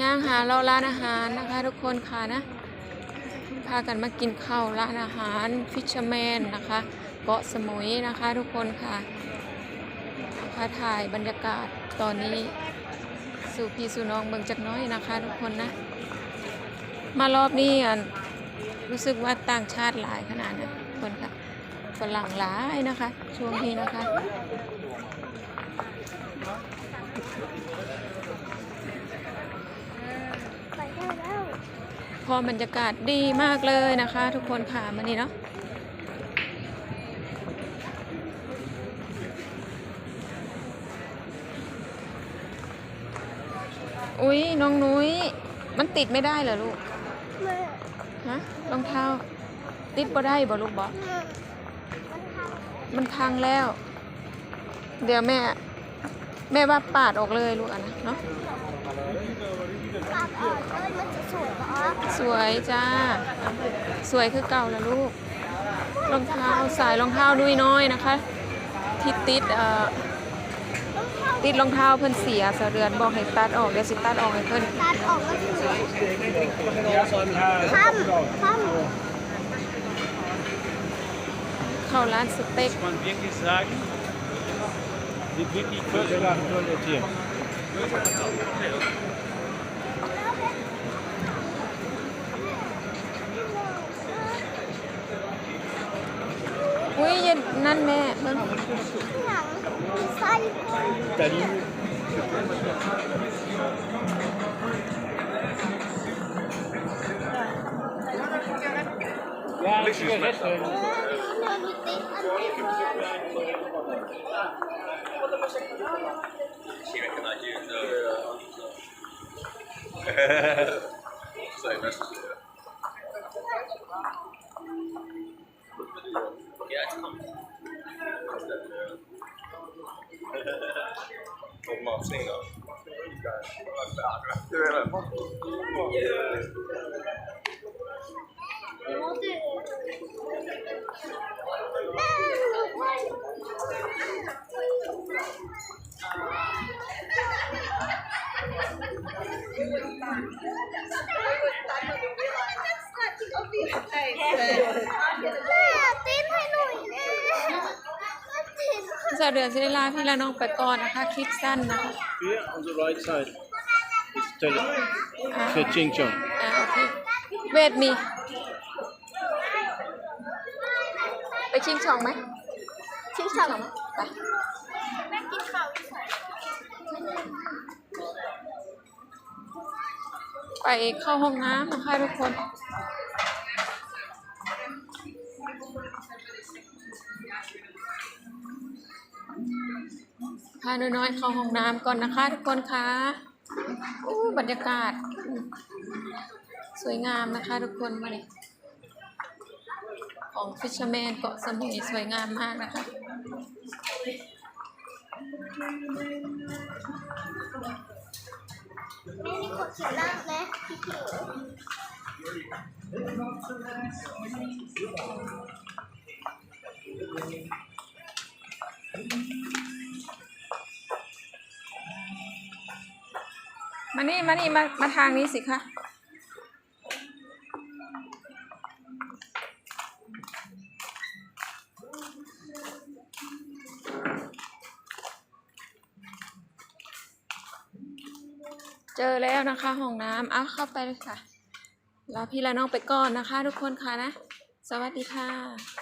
ย่างหาเราร้านอาหารนะคะทุกคนค่ะนะ พากันมากินข้าวร้านอาหารฟิชแมนนะคะเกาะสมุยนะคะทุกคนค่ะพาถ่ายบรรยากาศตอนนี้สู่พี่สู่น้องเบิ่งจักน้อยนะคะ ทุกคนนะ มารอบนี้รู้สึกว่าต่างชาติหลายขนาดนะทุกคนค่ะฝรั่งหลายนะคะ ช่วงนี้นะคะ ไปได้แล้ว พอบรรยากาศดีมากเลยนะคะ ทุกคนค่ะมานี่เนาะอุ๊ยน้องนุ้ย มันติดไม่ได้เหรอลูกแม่ฮะรองเท้า ติดบ่ได้บ่ลูกบ่แม่มันทมันพังแล้ว เดี๋ยวแม่ แม่ว่าปาดออกเลยลูกอะนะเนาะำปากอ่อนเลย มันจะสวยเหรอสวยจ้า สวยคือเก่าแล้วลูก รองเท้าสายรองเท้านุ้ยน้อยนะคะ ที่ติดเอ่อติดรองเท้าเพิ่นเสียเสะเดือนบอกให้ตัดออกเดี๋ยวสิตัดออกให้เพิ่นตัดออกแล้วสวยทำทเข้าร้านสเต็ก Muss man wirklich sagen, sieht wirklich toll aus, toll hier. อุ้ยเย็ นนั่นแม่เพิ่นำหนังมีไส้ Berlin. เนื้อมีติดอัน นี้เพิ่มแม่ติ้นให้หน่อยแม่ติ้น เสะเดือนสิได้ลาพี่ละน้องไปก่อนนะคะคลิปสั้นนะคะ Hier, on the right side. It's toilet อ่า for Ching Chong. อ่าโอเคเวทมีไปชิงช่องไหมชิงช่องช่องไหมไปแม่กินข้าวใส่ไปเข้าห้องน้ำนะคะทุกคนาน้อยๆ เข้าห้องน้ำก่อนนะคะ ทุกคนคะอู้บรรยากาศ สวยงามนะคะ ทุกคนมาเลยของฟิชเชอร์แมนเกาะสมุยสวยงามมากนะคะแม่นี่ขดเขียนหน้าไหมพี่ผิว มานี่มานี่มามาทางนี้สิคะเจอแล้วนะคะห้องน้ำเอาเข้าไปเลยค่ะ แลาพี่และน้องไปก่อนนะคะ ทุกคนค่ะนะ สวัสดีค่ะ